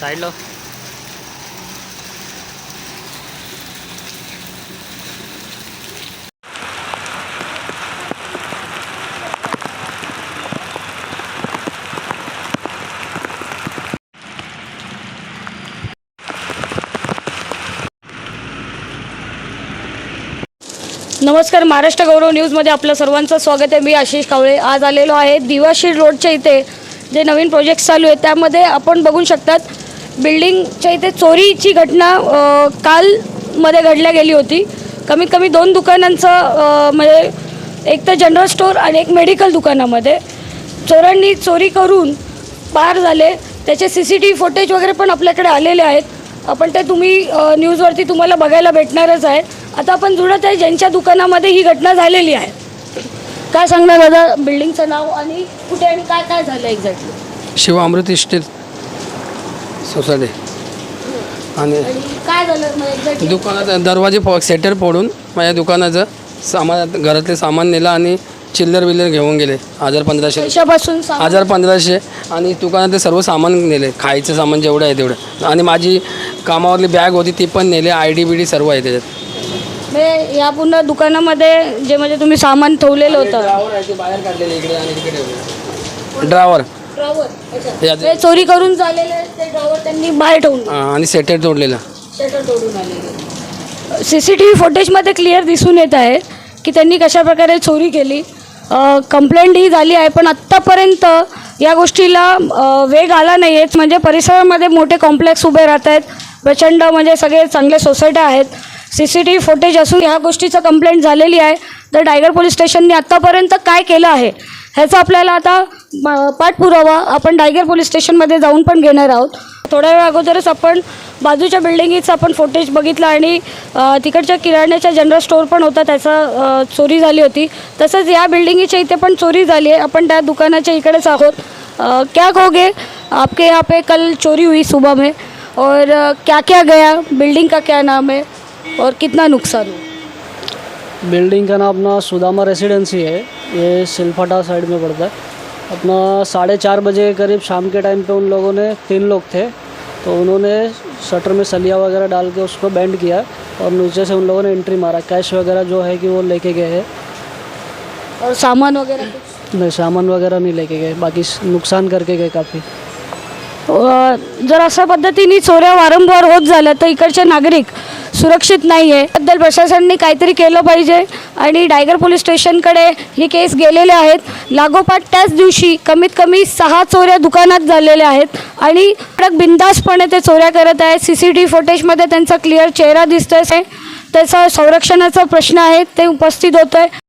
साईडला. नमस्कार महाराष्ट्र गौरव न्यूजमध्ये आपलं सर्वांचं स्वागत आहे. मी आशिष कावळे. आज आलेलो आहे दिवाशीर रोडच्या इथे जे नवीन प्रोजेक्ट चालू आहेत त्यामध्ये आपण बघू शकतात बिल्डिंगच्या इथे चोरीची घटना कालमध्ये घडल्या गेली होती. कमीत कमी दोन दुकानांचं म्हणजे एक तर जनरल स्टोअर आणि एक मेडिकल दुकानामध्ये. चोरांनी चोरी करून पार झाले. त्याचे C C T V footage वगैरे पण आपल्याकडे आलेले आहेत. आपण ते तुम्ही न्यूजवरती तुम्हाला बघायला भेटणारच आहे. आता आपण जुळत आहे ज्यांच्या दुकानामध्ये ही घटना झालेली आहे. काय सांगणार दादा? बिल्डिंगचं नाव आणि कुठे आणि काय काय झालं exactly Shiv Amrit estate society. आणि काय झालं? दुकानात दरवाजे फ सेटर फोडून माझ्या दुकानाचं सामान घरातले सामान नेलं आणि चिल्लर बिल्लर घेऊन गेले. हजार पंधराशे. पैशापासून सामान- हजार पंधराशे आणि दुकानातले सर्व सामान नेले. खायचं सामान जेवढं आहे तेवढं. आणि माझी कामावरली बॅग होती ती पण नेले. आय डी बी डी सर्व आहे त्याच्यात. म्हणजे या पूर्ण दुकानामध्ये जे म्हणजे तुम्ही सामान ठेवलेलं होतं. बाहेर काढलेले इकडे आणि तिकडे. ड्रावर याचे- ते चोरी करून झालेले ते त्यांनी बाहेर ठेवून आणि सेटर तोडलेलं. शटर तोडून आलेले. सी सी टी व्ही फुटेजमध्ये क्लिअर दिसून येत आहे की त्यांनी कशाप्रकारे चोरी केली. कंप्लेंट ही झाली आहे पण आत्तापर्यंत या गोष्टीला अ, वेग आला नाही आहे म्हणजे परिसरामध्ये मोठे कॉम्प्लेक्स उभे राहत आहेत. प्रचंड म्हणजे सगळे चांगले सोसायट्या आहेत. C C T V footage असून ह्या गोष्टीचं कंप्लेंट झालेली आहे. तर टायगर पोलीस स्टेशनने आत्तापर्यंत काय केलं आहे ह्याचा आपल्याला आता म, पाठपुरावा आपण टायगर पोलीस स्टेशनमध्ये जाऊन पण घेणार आहोत. थोड्या वेळ अगोदरच आपण बाजूच्या बिल्डिंगीचं आपण फुटेज बघितलं आणि तिकडच्या किराण्याच्या जनरल स्टोअर पण होता त्याचा चोरी झाली होती. तसंच या बिल्डिंगीच्या इथे पण चोरी झाली आहे. आपण त्या दुकानाच्या इकडेच आहोत. क्या कहोगे? आपके यहाँ पे कल चोरी हुई सुबह में. और क्या क्या गया? बिल्डिंग का क्या नाम है? और कितना नुकसान हुआ? बिल्डिंग का नाम अपना सुदामा रेसिडेंसी है. ये सिलफाटा साइड में पड़ता है। अपना साढ़े चार बजे के करीब शाम के टाइम पे उन लोगों ने तीन लोग थे तो उन्होंने शटर में सलिया वगैरह डाल के उसको बेंड किया और नीचे से उन लोगों ने एंट्री मारा। कैश वगैरह जो है कि वो लेके गए हैं। और सामान वगैरह नहीं सामान वगैरह नहीं लेके गए। बाकी नुकसान करके गए काफ़ी। जर अशा पद्धतीने चोऱ्या वारंवार होत झाल्या तर इकडचे नागरिक सुरक्षित नाही आहे त्याबद्दल प्रशासनाने काहीतरी केलं पाहिजे आणि डायगर पोलीस स्टेशनकडे ही केस गेलेले आहेत. लागोपाठ त्याच दिवशी कमीत कमी सहा चोऱ्या दुकानात झालेल्या आहेत आणि कडक बिंदासपणे ते चोऱ्या करत आहेत. सी सी टी व्ही फुटेजमध्ये त्यांचा क्लिअर चेहरा दिसतोय. त्याचा संरक्षणाचा प्रश्न आहे. ते उपस्थित होत आहे